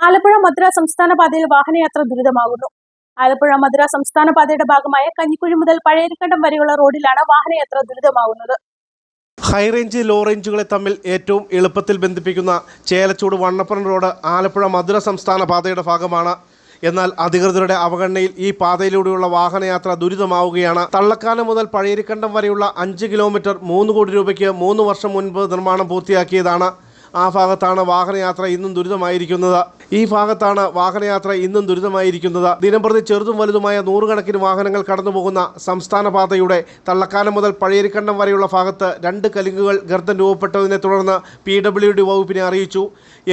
ആലപ്പുഴ മധുര സംസ്ഥാന പാതയിൽ വാഹനയാത്ര ദുരിതമാകുന്നു ആലപ്പുഴ മധുര സംസ്ഥാന പാതയുടെ ഭാഗമായ കഞ്ഞിക്കുഴി മുതൽ പഴയരിക്കണ്ടം വരെയുള്ള റോഡിലാണ് വാഹനയാത്ര ദുരിതമാകുന്നത് ഹൈറേഞ്ച് ലോ റേഞ്ചുകളെ തമ്മിൽ ഏറ്റവും എളുപ്പത്തിൽ ബന്ധിപ്പിക്കുന്ന ചേലച്ചൂട് വണ്ണപ്പുറം റോഡ് ആലപ്പുഴ മധുര സംസ്ഥാന പാതയുടെ ഭാഗമാണ്. എന്നാൽ അധികൃതരുടെ അവഗണനയിൽ ഈ പാതയിലൂടെയുള്ള വാഹനയാത്ര ദുരിതമാവുകയാണ്. തള്ളക്കാനം മുതൽ പഴയരിക്കണ്ടം വരെയുള്ള അഞ്ച് കിലോമീറ്റർ മൂന്ന് കോടി രൂപയ്ക്ക് മൂന്ന് വർഷം മുൻപ് നിർമ്മാണം പൂർത്തിയാക്കിയതാണ്. ആ ഭാഗത്താണ് വാഹനയാത്ര ഇന്നും ദുരിതമായിരിക്കുന്നത്. ഈ ഭാഗത്താണ് വാഹനയാത്ര ഇന്നും ദുരിതമായിരിക്കുന്നത്. ദിനംപ്രതി ചെറുതും വലുതുമായ നൂറുകണക്കിന് വാഹനങ്ങൾ കടന്നുപോകുന്ന സംസ്ഥാന പാതയുടെ തള്ളക്കാലം മുതൽ പഴയരിക്കണ്ടം വരെയുള്ള ഭാഗത്ത് രണ്ട് കലുങ്കുകൾ ഗർത്തം രൂപപ്പെട്ടതിനെ തുടർന്ന് പി ഡബ്ല്യു ഡി വകുപ്പിനെ അറിയിച്ചു.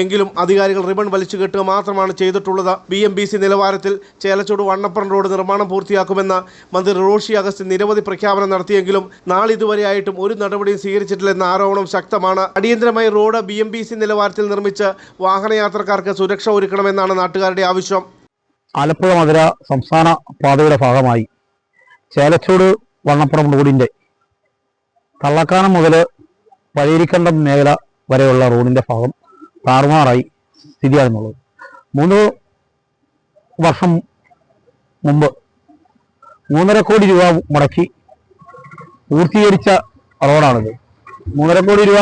എങ്കിലും അധികാരികൾ റിബൺ വലിച്ചു കെട്ടുക മാത്രമാണ് ചെയ്തിട്ടുള്ളത്. ബി എം ബി സി നിലവാരത്തിൽ ചേലച്ചൂട് വണ്ണപ്പുറം റോഡ് നിർമ്മാണം പൂർത്തിയാക്കുമെന്ന് മന്ത്രി റോഷി അഗസ്റ്റ് നിരവധി പ്രഖ്യാപനം നടത്തിയെങ്കിലും നാളിതുവരെയായിട്ടും ഒരു നടപടിയും സ്വീകരിച്ചിട്ടില്ലെന്ന ആരോപണം ശക്തമാണ്. അടിയന്തരമായി road B M B C നിലവാരത്തിൽ നിർമ്മിച്ച് വാഹനയാത്രക്കാർക്ക് സുരക്ഷ ഒരുക്കണമെന്നാണ് നാട്ടുകാരുടെ ആവശ്യം. ആലപ്പുഴ മധുര സംസ്ഥാന പാതയുടെ ഭാഗമായി ചേലച്ചൂട് വണ്ണപ്പുറം റോഡിന്റെ കള്ളക്കാനം മുതൽ പഴയരിക്കണ്ടം മേഖല വരെയുള്ള റോഡിന്റെ ഭാഗം താറുമാറായി സ്ഥിതിയാകുന്നുള്ളത് മൂന്ന് വർഷം മുമ്പ് മൂന്നര കോടി രൂപ മുടക്കി പൂർത്തീകരിച്ച റോഡാണിത്. മൂന്നര കോടി രൂപ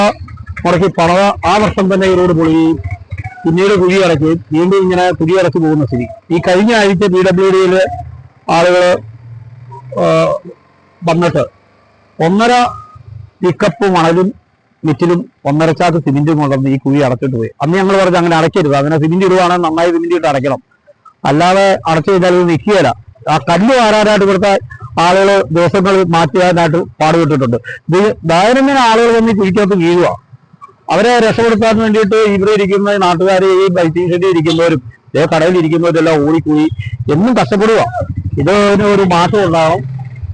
മുടക്കി പണത ആ വർഷം തന്നെ ഈ റോഡ് പൊളിയുകയും പിന്നീട് കുഴി അടയ്ക്കുകയും വീണ്ടും ഇങ്ങനെ കുഴി അടച്ചു പോകുന്ന സ്ഥിതി ഈ കഴിഞ്ഞ ആഴ്ച പി ഡബ്ല്യു ഡിയിൽ ആളുകൾ വന്നിട്ട് ഒന്നര പിക്കപ്പ് മണലും മിറ്റിലും ഒന്നര ചാക്ക് സിമെന്റും കൊണ്ടുവന്ന് ഈ കുഴി അടച്ചിട്ട് പോയി അന്ന് ഞങ്ങൾ പറഞ്ഞു അങ്ങനെ അടയ്ക്കരുത് അങ്ങനെ സിമെന്റ് ഇടുവാണെങ്കിൽ നന്നായി സിമെന്റ് ഇട്ട് അടയ്ക്കണം അല്ലാതെ അടച്ചു കഴിഞ്ഞാൽ ഇത് നിൽക്കുകയില്ല ആ കല്ല് വാരാനായിട്ട് ഇവിടുത്തെ ആളുകൾ ദിവസങ്ങൾ മാറ്റാനായിട്ട് പാടുപെട്ടിട്ടുണ്ട് ഇത് ദൈനംദിന ആളുകൾ വന്ന് കുഴിക്കകത്ത് വീഴുക അവരെ രക്ഷപ്പെടുത്താൻ വേണ്ടിയിട്ട് ഇവിടെ ഇരിക്കുന്ന നാട്ടുകാർ ഈ ബൈക്കിംഗ് ഷെഡിൽ ഇരിക്കുന്നവരും ഇതേ കടയിൽ ഇരിക്കുന്നവരെല്ലാം ഓടിക്കൂടി. എന്നും കഷ്ടപ്പെടുക ഇതിന് ഒരു മാറ്റം ഉണ്ടാകണം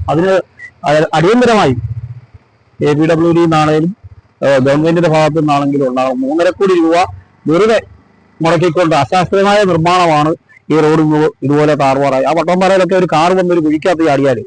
അതിന് അടിയന്തരമായി എ പി ഡബ്ല്യു ഡി നിന്നാണേലും ഗവൺമെന്റിന്റെ ഭാഗത്തു നിന്നാണെങ്കിലും ഉണ്ടാകും മൂന്നര കോടി രൂപ വെറുതെ മുടക്കിക്കൊണ്ട് അശാസ്ത്രീയമായ നിർമ്മാണമാണ് ഈ റോഡ് ഇതുപോലെ താറുമാറായി ആ വട്ടംപാറയിലൊക്കെ ഒരു കാർ വന്നൊരു കുഴിക്കകത്ത് ചാടിയാൽ